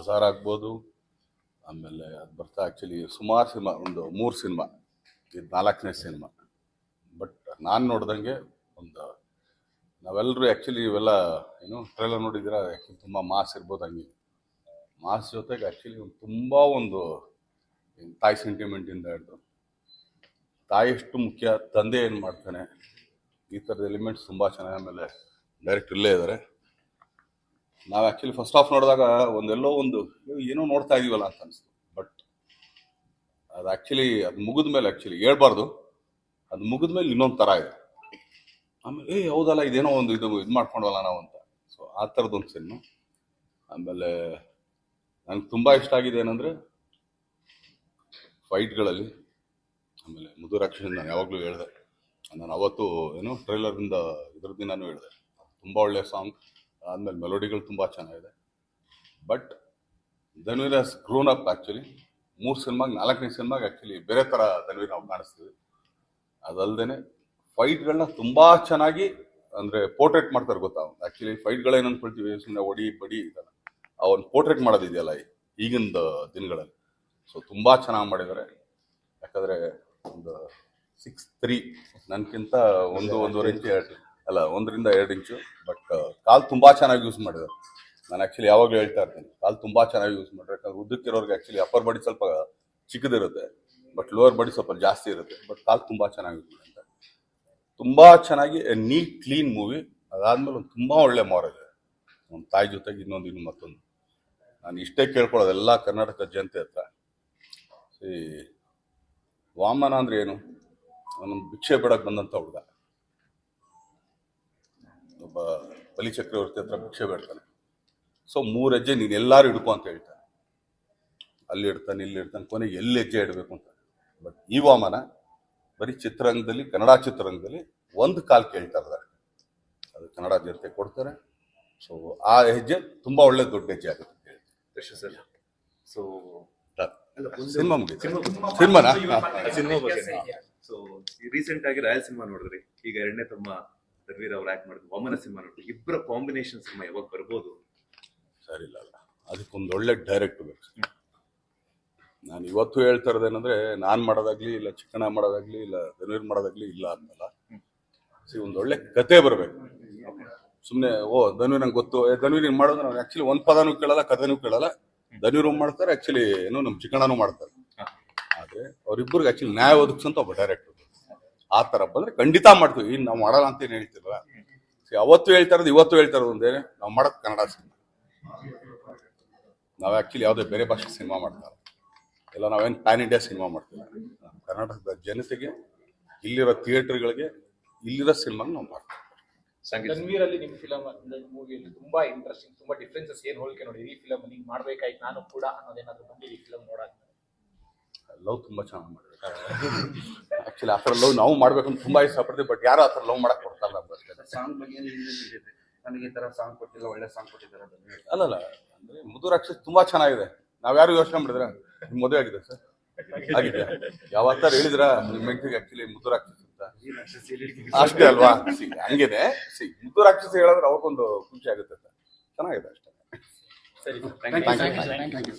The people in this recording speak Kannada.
ಬಜಾರ್ ಆಗ್ಬೋದು. ಆಮೇಲೆ ಅದು ಬರ್ತಾ ಆ್ಯಕ್ಚುಲಿ ಸುಮಾರು ಸಿನಿಮಾ, ಒಂದು ಮೂರು ಸಿನಿಮಾ, ಇದು ನಾಲ್ಕನೇ ಸಿನಿಮಾ. ಬಟ್ ನಾನು ನೋಡ್ದಂಗೆ ಒಂದು ನಾವೆಲ್ಲರೂ ಆ್ಯಕ್ಚುಲಿ ಇವೆಲ್ಲ, ಏನು ಟ್ರೈಲರ್ ನೋಡಿದ್ದೀರಾ? ಆ್ಯಕ್ಚುಲಿ ತುಂಬ ಮಾಸ್ ಇರ್ಬೋದು ಹಂಗೆ. ಮಾಸ್ ಜೊತೆಗೆ ಆ್ಯಕ್ಚುಲಿ ಒಂದು ತುಂಬ ಒಂದು ತಾಯಿ ಸೆಂಟಿಮೆಂಟಿಂದ ಹಿಡಿದು. ತಾಯಿ ಎಷ್ಟು ಮುಖ್ಯ, ತಂದೆ ಏನು ಮಾಡ್ತಾನೆ, ಈ ಥರದ ಎಲಿಮೆಂಟ್ಸ್ ತುಂಬ ಚೆನ್ನಾಗಿ ಆಮೇಲೆ ಡೈರೆಕ್ಟ್ ಇಲ್ಲೇ ಇದ್ದಾರೆ ನಾವು ಆ್ಯಕ್ಚುಲಿ ಫಸ್ಟ್ ಆಫ್ ನೋಡಿದಾಗ ಒಂದೆಲ್ಲೋ ಒಂದು ಏನೋ ನೋಡ್ತಾ ಇದೀವಲ್ಲ ಅಂತ ಅನಿಸ್ತು. ಬಟ್ ಅದು ಆ್ಯಕ್ಚುಲಿ ಅದು ಮುಗಿದ ಮೇಲೆ ಆ್ಯಕ್ಚುಲಿ ಹೇಳ್ಬಾರ್ದು. ಅದು ಮುಗಿದ ಮೇಲೆ ಇನ್ನೊಂದು ಥರ ಇದೆ. ಆಮೇಲೆ ಏ ಹೌದಲ್ಲ, ಇದೇನೋ ಒಂದು ಇದು ಇದು ಮಾಡ್ಕೊಂಡವಲ್ಲ ನಾವು ಅಂತ. ಸೊ ಆ ಥರದ್ದೊಂದು ಸಿನ್ಮ ಆಮೇಲೆ ನನಗೆ ತುಂಬ ಇಷ್ಟ ಆಗಿದೆ ಏನಂದರೆ ಫೈಟ್ಗಳಲ್ಲಿ ಆಮೇಲೆ ಮುದುರಾಕ್ಷಿ ನಾನು ಯಾವಾಗಲೂ ಹೇಳಿದೆ. ನಾನು ಅವತ್ತು ಏನು ಟ್ರೈಲರಿಂದ ಇದ್ರ ದಿನಾನು ಹೇಳಿದೆ. ತುಂಬ ಒಳ್ಳೆಯ ಸಾಂಗ್ ಆದಮೇಲೆ ಮೆಲೋಡಿಗಳು ತುಂಬ ಚೆನ್ನಾಗಿದೆ. ಬಟ್ ಧನ್ವೀರ್ ಹಸ್ ಗ್ರೋನ್ ಅಪ್ ಆ್ಯಕ್ಚುಲಿ ಮೂರು ಸಿನಿಮಾಗೆ, ನಾಲ್ಕನೇ ಸಿನಿಮಾಗೆ ಆ್ಯಕ್ಚುಲಿ ಬೇರೆ ಥರ ಧನ್ವೀರ್ ನಾವು ಕಾಣಿಸ್ತೀವಿ. ಅದಲ್ಲದೆ ಫೈಟ್ಗಳನ್ನ ತುಂಬ ಚೆನ್ನಾಗಿ ಅಂದರೆ ಪೋರ್ಟ್ರೇಟ್ ಮಾಡ್ತಾರೆ ಗೊತ್ತಾ ಆ್ಯಕ್ಚುಲಿ ಫೈಟ್ಗಳೇನು ಅಂದ್ಕೊಳ್ತೀವಿ ಸುಮ್ಮನೆ ಒಡಿ ಬಡಿ ಇದೆಲ್ಲ. ಅವನು ಪೋರ್ಟ್ರೇಟ್ ಮಾಡೋದಿದೆಯಲ್ಲ ಈಗಿನ ದಿನಗಳಲ್ಲಿ. ಸೊ ತುಂಬ ಚೆನ್ನಾಗಿ ಮಾಡಿದ್ದಾರೆ. ಯಾಕಂದರೆ ಒಂದು ಸಿಕ್ಸ್ ತ್ರೀ ನನಗಿಂತ ಒಂದು, ಒಂದೂವರೆ ಇಂಚು ಅಲ್ಲ ಒಂದರಿಂದ ಎರಡು ಇಂಚು ಬಟ್ ಕಾಲು ತುಂಬ ಚೆನ್ನಾಗಿ ಯೂಸ್ ಮಾಡಿದೆ ನಾನು ಆ್ಯಕ್ಚುಲಿ ಯಾವಾಗಲೂ ಹೇಳ್ತಾ ಇರ್ತೀನಿ, ಕಾಲು ತುಂಬ ಚೆನ್ನಾಗಿ ಯೂಸ್ ಮಾಡಿದ್ರೆ ಯಾಕಂದ್ರೆ ಉದ್ದಕ್ಕಿರೋರ್ಗೆ ಆ್ಯಕ್ಚುಲಿ ಅಪ್ಪರ್ ಬಾಡಿ ಸ್ವಲ್ಪ ಚಿಕ್ಕದಿರುತ್ತೆ ಬಟ್ ಲೋವರ್ ಬಾಡಿ ಸ್ವಲ್ಪ ಜಾಸ್ತಿ ಇರುತ್ತೆ ಬಟ್ ಕಾಲು ತುಂಬ ಚೆನ್ನಾಗಿ ಯೂಸ್ ಮಾಡಿದ್ದಾರೆ. ತುಂಬ ಚೆನ್ನಾಗಿ ನೀಟ್ ಕ್ಲೀನ್ ಮೂವಿ ಅದಾದ್ಮೇಲೆ ಒಂದು ತುಂಬ ಒಳ್ಳೆ ಮಾರಲ್ ಇದೆ ಒಂದು ತಾಯಿ ಜೊತೆಗೆ ಇನ್ನೊಂದು ಇನ್ನು ಮತ್ತೊಂದು. ನಾನು ಇಷ್ಟೇ ಕೇಳ್ಕೊಳ್ಳೋದು ಎಲ್ಲ ಕರ್ನಾಟಕ ಜನತೆ ಹತ್ರ. ಈ ವಾಮನ ಅಂದ್ರೆ ಏನು? ಅವನೊಂದು ಭಿಕ್ಷೆ ಬಿಡಕ್ಕೆ ಬಂದಂಥ ಹುಡುಗ. ಒಬ್ಬ ಬಲಿ ಚಕ್ರವರ್ತಿ ಹತ್ರ ಭಿಕ್ಷೆ ಬೇಡ್ತಾನೆ. ಸೊ ಮೂರು ಹೆಜ್ಜೆ ನೀನು ಎಲ್ಲರೂ ಹಿಡ್ಕೊ ಅಂತ ಹೇಳ್ತಾನೆ. ಅಲ್ಲಿ ಇಡ್ತಾನೆ ಇಲ್ಲಿ ಇಡ್ತಾನೆ ಕೊನೆಗೆ ಎಲ್ಲಿ ಹೆಜ್ಜೆ ಇಡಬೇಕು ಅಂತ. ಬಟ್ ಈ ವಾಮನ ಬರೀ ಚಿತ್ರರಂಗದಲ್ಲಿ ಕನ್ನಡ ಚಿತ್ರರಂಗದಲ್ಲಿ ಒಂದು ಕಾಲು ಕೇಳ್ತಾ ಇದ್ದಾರೆ. ಅದು ಕನ್ನಡ ಜನತೆ ಕೊಡ್ತಾರೆ. ಸೊ ಆ ಹೆಜ್ಜೆ ತುಂಬಾ ಒಳ್ಳೆ ದೊಡ್ಡ ಹೆಜ್ಜೆ ಆಗುತ್ತೆ ಸೊ ಸಿನಿಮಾ ಮುಗಿತು ಸಿನಿಮಾನಾ? ಸಿನಿಮಾ ಬಗ್ಗೆ ಸೊ ರೀಸೆಂಟ್ ಆಗಿ ರಾಯಲ್ ಸಿನಿಮಾ ನೋಡಿದ್ರಿ. ಈಗ ಎರಡನೇ ತಮ್ಮ ಧರ್ವೀರ್ ಅವ್ರು ಆಕ್ಟ್ ಮಾಡಿದ್ರು ವಾಮನ ಸಿನಿಮಾ ನೋಡಿ ಇಬ್ಬರ ಕಾಂಬಿನೇಷನ್ ಸಿನಿಮಾ ಯಾವಾಗ ಬರ್ಬೋದು? ಸರಿ ಇಲ್ಲ ಅಲ್ಲ. ಅದಕ್ಕೊಂದು ಒಳ್ಳೆ ಡೈರೆಕ್ಟ್ ಬೇಕು. ನಾನು ಇವತ್ತು ಹೇಳ್ತಾ ಇರೋದೇನಂದ್ರೆ ನಾನು ಮಾಡೋದಾಗ್ಲಿ ಇಲ್ಲ ಚಿಕ್ಕಣ ಮಾಡೋದಾಗ್ಲಿ ಇಲ್ಲ ಧನವೀರ್ ಮಾಡೋದಾಗ್ಲಿ ಇಲ್ಲ ಅನ್ನಲ್ಲ ಸಿ ಒಂದು ಒಳ್ಳೆ ಕತೆ ಬರಬೇಕು. ಸುಮ್ಮನೆ ಓ ಧನ್ವೀರ್ ನಂಗೆ ಗೊತ್ತು. ಧನ್ವೀರ್ ಏನು ಹಿಂಗ್ ಮಾಡೋದು ನಾವು ಆಕ್ಚುಲಿ ಒಂದು ಪದನೂ ಕೇಳಲ್ಲ ಕಥೆನೂ ಕೇಳಲ್ಲ. ಧನ್ವೀರು ಮಾಡ್ತಾರೆ ಆಕ್ಚುಲಿ ಏನು ನಮ್ಮ ಚಿಕ್ಕಣನೂ ಮಾಡ್ತಾರೆ. ಆದರೆ ಅವ್ರಿಬ್ಬರಿಗೆ ಆಕ್ಚುಲಿ ನ್ಯಾಯ ಒದಗಿಸಂತ ಒಬ್ಬ ಡೈರೆಕ್ಟರ್ ಆ ತರ ಬಂದ್ರೆ ಖಂಡಿತ ಮಾಡ್ತೀವಿ. ಇನ್ನು ನಾವು ಮಾಡಲ್ಲ ಅಂತ ಏನು ಹೇಳ್ತಿಲ್ಲ ಅವತ್ತು ಹೇಳ್ತಾ ಇರೋದು ಇವತ್ತು ಹೇಳ್ತಾ ಒಂದೇ ನಾವು ಮಾಡೋದು ಕನ್ನಡ ಸಿನಿಮಾ. ನಾವು ಆ್ಯಕ್ಚುಲಿ ಯಾವುದೇ ಬೇರೆ ಭಾಷೆ ಸಿನಿಮಾ ಮಾಡ್ತಾರೆ. ಇಲ್ಲ ನಾವೇನು ಪ್ಯಾನ್ ಇಂಡಿಯಾ ಸಿನಿಮಾ ಮಾಡ್ತೀವಿ. ಕರ್ನಾಟಕದ ಜನತೆಗೆ ಇಲ್ಲಿರೋ ಥಿಯೇಟರ್ಗಳಿಗೆ ಇಲ್ಲಿರೋ ಸಿನಿಮಾ ನಾವು ಮಾಡ್ತೀವಿ. ಸಂಗೀತ. ತನ್ವೀರ್ ಅಲ್ಲಿ ನಿಮ್ ಫಿಲಮ್ ಮೂವಿಯಲ್ಲಿ ತುಂಬಾ ಇಂಟ್ರೆಸ್ಟಿಂಗ್ ತುಂಬಾ ಡಿಫ್ರೆನ್ಸಸ್ ಏನು ಹೋಲಿಕೆ ನೋಡಿ. ಈ ಫಿಲಮ್ ನೀವು ಮಾಡ್ಬೇಕಾಯ್ತು ನಾನು ಕೂಡ ಅನ್ನೋದೇನಾದ್ರು ಬಂದಿದೆ ಈ ಫಿಲಮ್ ನೋಡಕ್ಕೆ ಲವ್ ತುಂಬಾ ಚೆನ್ನಾಗಿ ಮಾಡಿದ್ದಾರೆ. ಆ್ಯಕ್ಚುಲಿ ಆ ಥರ ಲವ್ ನಾವು ಮಾಡ್ಬೇಕಂತ ತುಂಬಾ ಇಷ್ಟಪಡ್ತೀವಿ ಬಟ್ ಯಾರು ಆ ಥರ ಲವ್ ಮಾಡಕ್ಕೆ ಕೊಡ್ತಾರಲ್ಲ ಸಾಂಗ್ ಬಗ್ಗೆ ನನಗೆ ಈ ಥರ ಸಾಂಗ್ ಕೊಟ್ಟಿಲ್ಲ ಒಳ್ಳೆ ಸಾಂಗ್ ಕೊಟ್ಟಿದ್ದಾರೆ ಅಂತ. ಅಲ್ಲಲ್ಲ ಅಂದ್ರೆ ಅಕ್ಷರ ತುಂಬಾ ಚೆನ್ನಾಗಿದೆ. ನಾವ್ಯಾರು ಯೋಚನೆ ಮಾಡಿದ್ರ? ನಿಮ್ ಮದುವೆ ಆಗಿದೆ ಸರ್. ಆಗಿದೆ. ಯಾವತ್ತಾರು ಹೇಳಿದ್ರ ನಿಮ್ ಹೆಂಡತಿಗೆ ಆಕ್ಚುಲಿ ಮುದುರ ಅಂತ? ಈ ರಾಕ್ಷಸಿ ಹೇಳಿಕೆ ಅಷ್ಟೇ ಅಲ್ವಾ? ಸಿ ಹಂಗಿದೆ. ಸಿ ಮುದುರಾಕ್ಷಸ ಹೇಳಿದ್ರೆ ಅವ್ರಿಗೊಂದು ಖುಷಿ ಆಗುತ್ತೆ ಸರ್ ಚೆನ್ನಾಗಿದೆ ಅಷ್ಟೇ. ಸರಿ. Thank you.